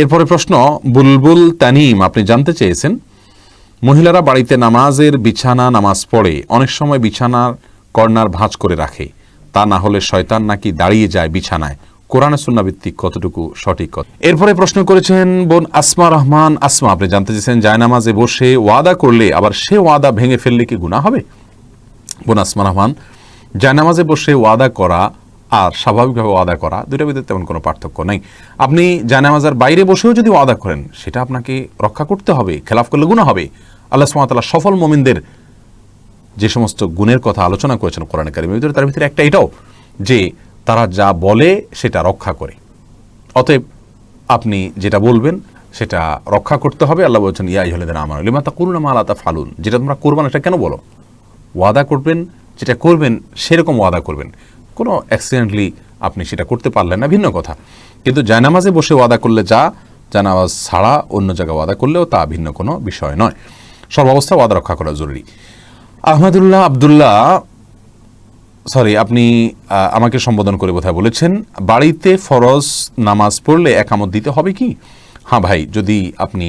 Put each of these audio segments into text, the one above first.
এরপরে প্রশ্ন, বুলবুল তানিম, আপনি জানতে চেয়েছেন, মহিলারা বাড়িতে নামাজের বিছানা নামাজ পড়ে, অনেক সময় বিছানার কর্নার ভাঁজ করে রাখে, তা না হলে শয়তান নাকি দাঁড়িয়ে যায় বিছানায়। কোরআনে সুন্নাভিত্তিক কতটুকু সঠিক কথা এরপরে প্রশ্ন করেছেন বোন আসমা রহমান, আসমা, আপনি জানতে চেয়েছেন জায়নামাজে বসে ওয়াদা করলে আবার সে ওয়াদা ভেঙে ফেললে কি গুনাহ হবে? বোন আসমা রহমান জায়নামাজে বসে ওয়াদা করা আর স্বাভাবিকভাবে ওয়াদা করা, দুইটার ভিতরে তেমন কোনো পার্থক্য নেই। আপনি জায়নামাজের বাইরে বসেও যদি ওয়াদা করেন, সেটা আপনাকে রক্ষা করতে হবে, খেলাফ করলে গুণা হবে। আল্লাহ সুমাতাল্লাহ সফল মোমিনদের যে সমস্ত গুণের কথা আলোচনা করেছেন কোরআন কারিমের ভিতরে, তার ভিতরে একটা এটাও যে তারা যা বলে সেটা রক্ষা করে। অতএব আপনি যেটা বলবেন সেটা রক্ষা করতে হবে। আল্লাহ বলছেন, ইয়া ইহলেদের আমার লিমা তা করুন আমা আল্লাহ ফালুন যেটা তোমরা করবেন এটা কেন বলো? ওয়াদা করবেন, যেটা করবেন, সেরকম ওয়াদা করবেন। কোনো অ্যাক্সিডেন্টলি আপনি সেটা করতে পারলেন না, ভিন্ন কথা। কিন্তু জায়নামাজে বসে ওয়াদা করলে যা, জায়নামাজ ছাড়া অন্য জায়গায় ওয়াদা করলেও তা ভিন্ন কোনো বিষয় নয়। সর্বাবস্থা ওয়াদা রক্ষা করা জরুরি। আহমদুল্লাহ আবদুল্লাহ সরি আপনি আমাকে সম্বোধন করে বোধহয় বলেছেন, বাড়িতে ফরজ নামাজ পড়লে একামত দিতে হবে কি? হ্যাঁ ভাই, যদি আপনি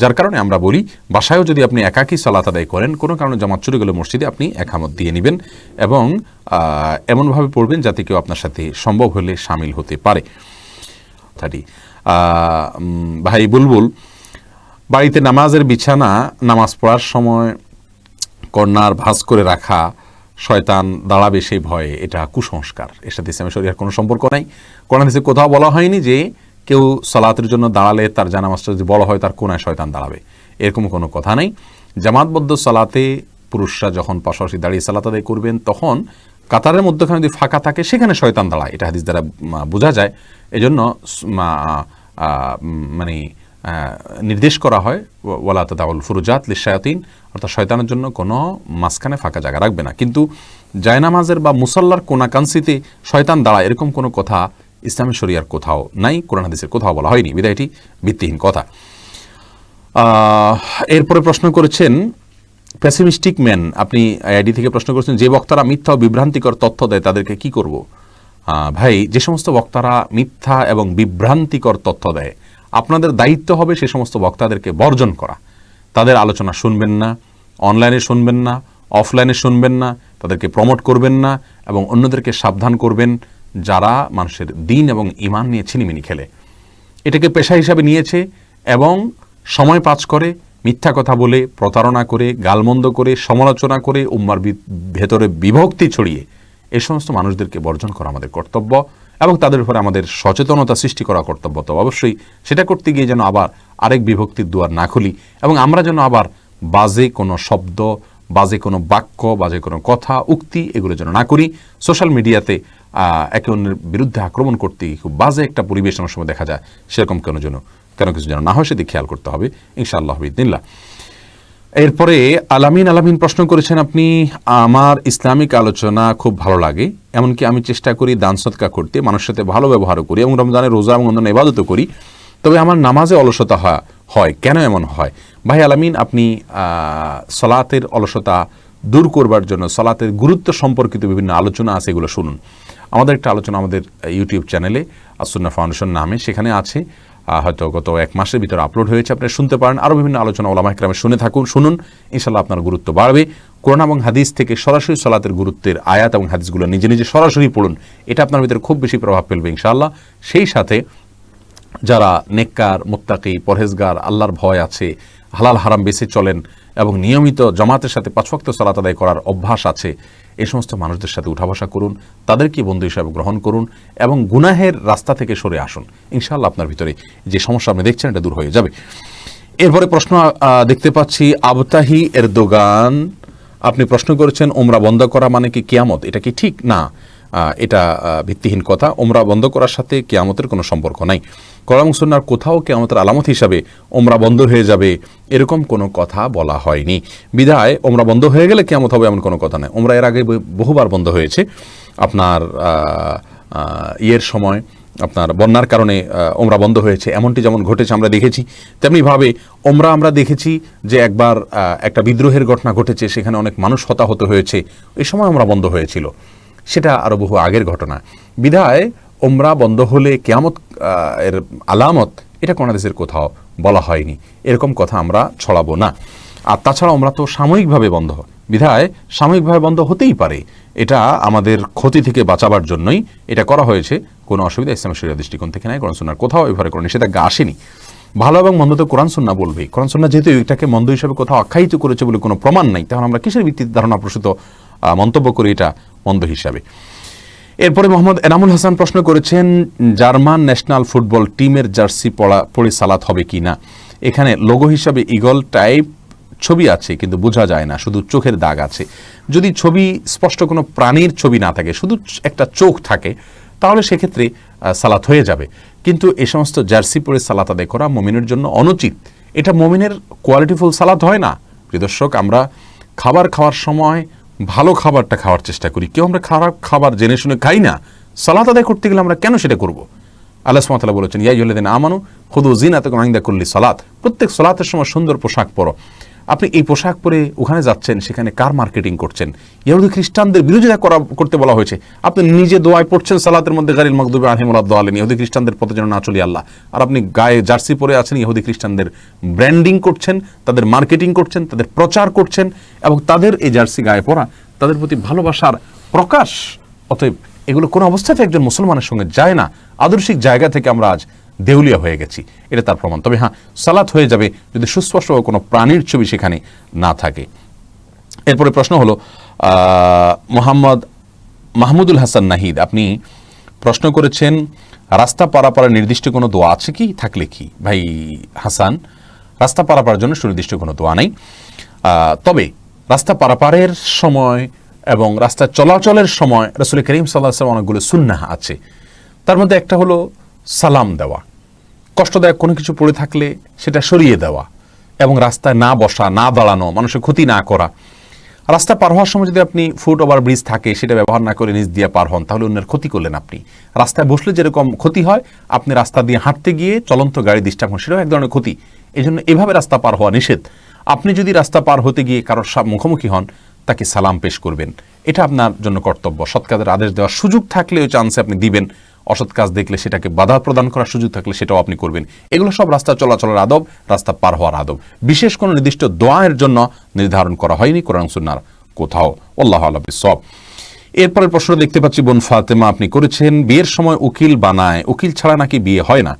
যার কারণে আমরা বলি, বাসায়ও যদি আপনি একাকী সালাত আদায় করেন, কোনো কারণে জামাত চুরি গেলে মসজিদে আপনি একামত দিয়ে নেবেন এবং এমনভাবে পড়বেন যাতে কেউ আপনার সাথে সম্ভব হলে সামিল হতে পারে। থার্টি ভাই বুলবুল, বাড়িতে নামাজের বিছানা, নামাজ পড়ার সময় কর্নার ভাঁজ করে রাখা, শয়তান দাঁড়াবে সেই ভয়ে, এটা কুসংস্কার। এর সাথে ইসলামের শরীরের কোনো সম্পর্ক নাই। কোরআন কোথাও বলা হয়নি যে কেউ সালাতের জন্য দাঁড়ালে তার জানামাজটা যদি বড় হয়, তার কোনায় শয়তান দাঁড়াবে। এরকম কোনো কথা নেই। জামাতবদ্ধ সালাতে পুরুষরা যখন পাশাপাশি দাঁড়িয়ে সালাত আদায় করবেন, তখন কাতারের মধ্যখানে যদি ফাঁকা থাকে, সেখানে শয়তান দাঁড়ায়। এটা হাদিস দ্বারা বোঝা যায়। এজন্য মানে নির্দেশ করা হয় ওয়া- ওয়ালা তাদাউল ফুরুজাত লিশায়াতিন অর্থাৎ শয়তানের জন্য কোনো মাঝখানে ফাঁকা জায়গা রাখবে না। কিন্তু জায়নামাজের বা মুসল্লার কোনাকাংশিতে শয়তান দাঁড়া এরকম কোনো কথা ইসলামী শরিয়ার কোথাও নাই, কোরআন হাদিসের কোথাও বলা হয়নি। বিদায় এটি ভিত্তিহীন কথা। এরপরে প্রশ্ন করেছেন প্যাসিমিস্টিক ম্যান আপনি আইডি থেকে প্রশ্ন করেছেন, যে বক্তারা মিথ্যা ও বিভ্রান্তিকর তথ্য দেয়, তাদেরকে কি করব? ভাই, যে সমস্ত বক্তারা মিথ্যা এবং বিভ্রান্তিকর তথ্য দেয়, আপনাদের দায়িত্ব হবে সে সমস্ত বক্তাদেরকে বর্জন করা। তাদের আলোচনা শুনবেন না, অনলাইনে শুনবেন না, অফলাইনে শুনবেন না, তাদেরকে প্রমোট করবেন না এবং অন্যদেরকে সাবধান করবেন। যারা মানুষের দিন এবং ইমান নিয়ে ছিনিমিনি খেলে। এটাকে পেশা হিসাবে নিয়েছে এবং সময় পাস করে, মিথ্যা কথা বলে, প্রতারণা করে, গালমন্দ করে, সমালোচনা করে, উম্মার ভেতরে বিভক্তি ছড়িয়ে এই সমস্ত মানুষদেরকে বর্জন করা আমাদের কর্তব্য এবং তাদের উপরে আমাদের সচেতনতা সৃষ্টি করা কর্তব্য। তো অবশ্যই সেটা করতে গিয়ে যেন আবার আরেক বিভক্তির দুয়ার না খুলি এবং আমরা যেন আবার বাজে কোনো শব্দ, বাজে কোনো বাক্য, বাজে কোনো কথা, উক্তি এগুলো যেন না করি। সোশ্যাল মিডিয়াতে একে অন্যের বিরুদ্ধে আক্রমণ করতে খুব বাজে একটা পরিবেশ অনেক সময় দেখা যায়, সেরকম কেন যেন, কেন কিছু যেন না হয় সেদিকে খেয়াল করতে হবে, ইনশাআল্লাহ বিদিল্লা এরপরে আলামিন আলামিন প্রশ্ন করেছেন আপনি, আমার ইসলামিক আলোচনা খুব ভালো লাগে, এমনকি আমি চেষ্টা করি দান সৎকা করতে, মানুষের সাথে ভালো ব্যবহারও করি এবং রমজানের রোজা এবং অন্যান্য ইবাদতও করি, তবে আমার নামাজে অলসতা হয় কেন এমন হয়? ভাই আলামিন, আপনি সলাতের অলসতা দূর করবার জন্য, সলাতের গুরুত্ব সম্পর্কিত বিভিন্ন আলোচনা আছে এগুলো শুনুন। আমাদের একটা আলোচনা আমাদের ইউটিউব চ্যানেলে আসুন্না ফাউন্ডেশন নামে, সেখানে আছে। হয়তো গত এক মাসের ভিতরে আপলোড হয়েছে, আপনি শুনতে পারেন। আরও বিভিন্ন আলোচনা ওলামা একরামে শুনে থাকুন, শুনুন। ইনশাল্লাহ আপনার গুরুত্ব বাড়বে। কোরআন এবং হাদিস থেকে সরাসরি সলাতের গুরুত্বের আয়াত এবং হাদিসগুলো নিজে নিজে সরাসরি পড়ুন। এটা আপনার ভিতরে খুব বেশি প্রভাব ফেলবে ইনশাআল্লাহ। সেই সাথে যারা নেককার, মুত্তাকি, পরহেজগার, আল্লাহর ভয় আছে, হালাল হারাম বেছে চলেন এবং নিয়মিত জমাতের সাথে পাঁচভক্ত সালাত আদায় করার অভ্যাস আছে এই সমস্ত মানুষদের সাথে উঠা বসা করুন, তাদেরকে বন্ধু হিসাবে গ্রহণ করুন এবং গুনাহের রাস্তা থেকে সরে আসুন। ইনশাল্লাহ আপনার ভিতরে যে সমস্যা আপনি দেখছেন এটা দূর হয়ে যাবে। এরপরে প্রশ্ন দেখতে পাচ্ছি, আবতাহি এর দোগান আপনি প্রশ্ন করেছেন ওমরা বন্ধ করা মানে কি কিয়ামত? এটা কি ঠিক? না। এটা ভিত্তিহীন কথা। ওমরা বন্ধ করার সাথে কেয়ামতের কোনো সম্পর্ক নাই। কোরআন সুন্নার কোথাও কেয়ামতের আলামত হিসাবে ওমরা বন্ধ হয়ে যাবে এরকম কোনো কথা বলা হয়নি। বিধায় ওমরা বন্ধ হয়ে গেলে কেয়ামত হবে এমন কোনো কথা নেই। ওমরা এর আগে বহুবার বন্ধ হয়েছে। আপনার ইয়ের সময়, আপনার বন্যার কারণে ওমরা বন্ধ হয়েছে। এমনটি যেমন ঘটেছে, আমরা দেখেছি। তেমনিভাবে ওমরা আমরা দেখেছি যে একবার একটা বিদ্রোহের ঘটনা ঘটেছে, সেখানে অনেক মানুষ হতাহত হয়েছে। এই সময় ওমরা বন্ধ হয়েছিল। সেটা আরও বহু আগের ঘটনা। বিধায় ওমরা বন্ধ হলে কেয়ামত এর আলামত, এটা কোনো দেশের কোথাও বলা হয়নি। এরকম কথা আমরা ছড়াবো না। আর তাছাড়া আমরা তো সাময়িকভাবে বন্ধ। বিধায় সাময়িকভাবে বন্ধ হতেই পারে। এটা আমাদের ক্ষতি থেকে বাঁচাবার জন্যই এটা করা হয়েছে। কোনো অসুবিধা ইসলাম শরীর দৃষ্টিকোণ থেকে নাই, কোরআন সুন্নার কোথাও এভাবে কোনো নিষেধাজ্ঞা আসেনি। ভালো এবং মন্দ তো কোরআন সুন্না বলবেই। কোরআন সুন্না যেহেতু এটাকে মন্দ হিসাবে কোথাও আখ্যায়িত করেছে বলে কোনো প্রমাণ নাই তখন আমরা কিসের ভিত্তিতে ধারণা প্রসূত মন্তব্য করি এটা? মন্দ হিসাবে। এরপরে মোহাম্মদ এনামুল হাসান প্রশ্ন করেছেন, জার্মান ন্যাশনাল ফুটবল টিমের জার্সি পড়া পরে সালাত হবে কি না? এখানে লোগো হিসাবে ইগল টাইপ ছবি আছে, কিন্তু বোঝা যায় না, শুধু চোখের দাগ আছে। যদি ছবি স্পষ্ট কোনো প্রাণীর ছবি না থাকে, শুধু একটা চোখ থাকে, তাহলে সেক্ষেত্রে সালাত হয়ে যাবে। কিন্তু এ সমস্ত জার্সি পরে সালাত আদায় করা মমিনের জন্য অনুচিত। এটা মমিনের কোয়ালিটিফুল সালাত হয় না। প্রিয় দর্শক, আমরা খাবার খাওয়ার সময় ভালো খাবারটা খাওয়ার চেষ্টা করি। কেউ আমরা খারাপ খাবার জেনে শুনে খাই না। সালাত আদায় করতে গেলে আমরা কেন সেটা করব? আল্লাহ সুমাতালা বলেছেন ইয়াই হলে দেন আমানু খুদু জিনা তখন আইন্দা করলি সালাত। প্রত্যেক সালাতের সময় সুন্দর পোশাক পরো। আপনি এই পোশাক পরে ওখানে যাচ্ছেন, সেখানে কার মার্কেটিং করছেন? ইহুদি খ্রিস্টানদের বিরোধিতা করা, করতে বলা হয়েছে। আপনি নিজে দোয়ায় পড়ছেন সালাতের মধ্যে গাড়ির মকদুবে আহিমুল্লাহ দোয়ালেন ইহুদি খ্রিস্টানদের পথে যেন না চলি আল্লাহ। আর আপনি গায়ে জার্সি পরে আছেন ইহুদি খ্রিস্টানদের ব্র্যান্ডিং করছেন, তাদের মার্কেটিং করছেন, তাদের প্রচার করছেন, এবং তাদের এই জার্সি গায়ে পরা, তাদের প্রতি ভালোবাসার প্রকাশ, অতএব এগুলো কোনো অবস্থাতে একজন মুসলমানের সঙ্গে যায় না। আদর্শিক জায়গা থেকে আমরা আজ দেউলিয়া হয়ে গেছি। এটা তার প্রমাণ। তবে হ্যাঁ সালাত হয়ে যাবে যদি সুস্পষ্ট কোনো প্রাণীর ছবি সেখানে না থাকে। এরপরে প্রশ্ন হলো মোহাম্মদ মাহমুদুল হাসান নাহিদ, আপনি প্রশ্ন করেছেন, রাস্তা পারাপারের নির্দিষ্ট কোনো দোয়া আছে কি? থাকলে কি? ভাই হাসান, রাস্তা পারাপারের জন্য সুনির্দিষ্ট কোনো দোয়া নেই। তবে রাস্তা পারাপারের সময় এবং রাস্তা চলাচলের সময় রসুল করিম সাল্লাহ অনেকগুলো সুন্নাহ আছে। তার মধ্যে একটা হলো সালাম দেওয়া। কষ্টদায়ক কোনো কিছু পড়ে থাকলে সেটা সরিয়ে দেওয়া এবং রাস্তায় না বসা, না দাঁড়ানো, মানুষের ক্ষতি না করা। রাস্তা পার হওয়ার সময় যদি আপনি ফুট ওভার ব্রিজ থাকে, সেটা ব্যবহার না করে নিজ দিয়ে পার হন, তাহলে অন্যের ক্ষতি করলেন আপনি। রাস্তায় বসলে যেরকম ক্ষতি হয়, আপনি রাস্তা দিয়ে হাঁটতে গিয়ে চলন্ত গাড়ি ডিস্টার্ব হন, সেটাও এক ধরনের ক্ষতি। এই জন্য এভাবে রাস্তা পার হওয়া নিষেধ। আপনি যদি রাস্তা পার হতে গিয়ে কারোর মুখোমুখি হন, তাকে সালাম পেশ করবেন। এটা আপনার জন্য কর্তব্য। সৎ কাজের আদেশ দেওয়ার সুযোগ থাকলে ওই চান্সে আপনি দিবেন। অসৎ কাজ দেখলে সেটাকে বাধা প্রদান করার সুযোগ থাকলে সেটাও আপনি করবেন। এগুলো সব রাস্তা চলাচলের আদব, রাস্তা পার হওয়ার আদব। বিশেষ কোনো নির্দিষ্ট দোয়ায়ের জন্য নির্ধারণ করা হয়নি কোরআন সুন্নার কোথাও। আল্লাহ আল্লাহ সব এরপরের প্রশ্ন দেখতে পাচ্ছি, বোন ফাতেমা, আপনি করেছেন বিয়ের সময় উকিল বানায়। উকিল ছাড়া নাকি বিয়ে হয় না?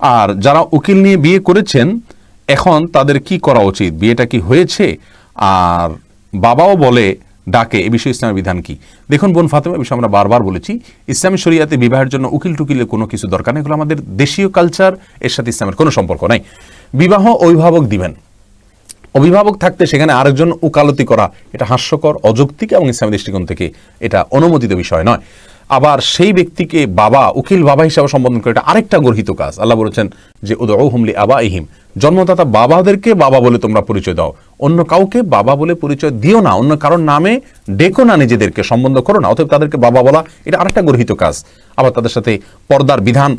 আর যারা উকিল নিয়ে বিয়ে করেছেন, এখন তাদের কি করা উচিত? বিয়েটা কি হয়েছে? আর বাবাও বলে ডাকে, এ বিষয়ে ইসলামের বিধান কি? দেখুন বোন ফাতেমা, এ বিষয়ে আমরা বারবার বলেছি, ইসলামী শরিয়াতে বিবাহের জন্য উকিল টুকিলের কোনো কিছু দরকার নেই। এগুলো আমাদের দেশীয় কালচার এর সাথে ইসলামের কোনো সম্পর্ক নাই। বিবাহ অভিভাবক দিবেন। অভিভাবক থাকতে সেখানে আরেকজন উকালতি করা, এটা হাস্যকর, অযৌক্তিক এবং ইসলামী দৃষ্টিকোণ থেকে এটা অনুমোদিত বিষয় নয়। আবার সেই ব্যক্তিকে বাবা, উকিল বাবা হিসাবে সম্বোধন করে, এটা আরেকটা গর্হিত কাজ। আল্লাহ বলেছেন যে উদ হুমলি আবা ইহিম জন্মদাতা বাবাদেরকে বাবা বলে তোমরা পরিচয় দাও। অন্য কাউকে বাবা বলে পরিচয় দিও না। অন্য কারোর নামে ডেকো না নিজেদেরকে, সম্বন্ধ করো না। অতএব তাদেরকে বাবা বলা, এটা আরেকটা গর্হিত কাজ। আবার তাদের সাথে পর্দার বিধান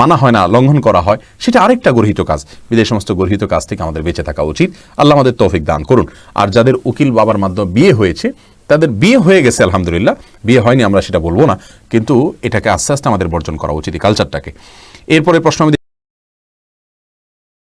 মানা হয় না, লঙ্ঘন করা হয়, সেটা আরেকটা গর্হিত কাজ। বিদেশ সমস্ত গর্হিত কাজ থেকে আমাদের বেঁচে থাকা উচিত। আল্লাহ আমাদের তৌফিক দান করুন। আর যাদের উকিল বাবার মাধ্যমে বিয়ে হয়েছে, তাদের বিয়ে হয়ে গেছে, আলহামদুলিল্লাহ। বিয়ে হয়নি, আমরা সেটা বলব না। কিন্তু এটাকে আস্তে আস্তে আমাদের বর্জন করা উচিত এই কালচারটাকে এরপরে প্রশ্ন আমি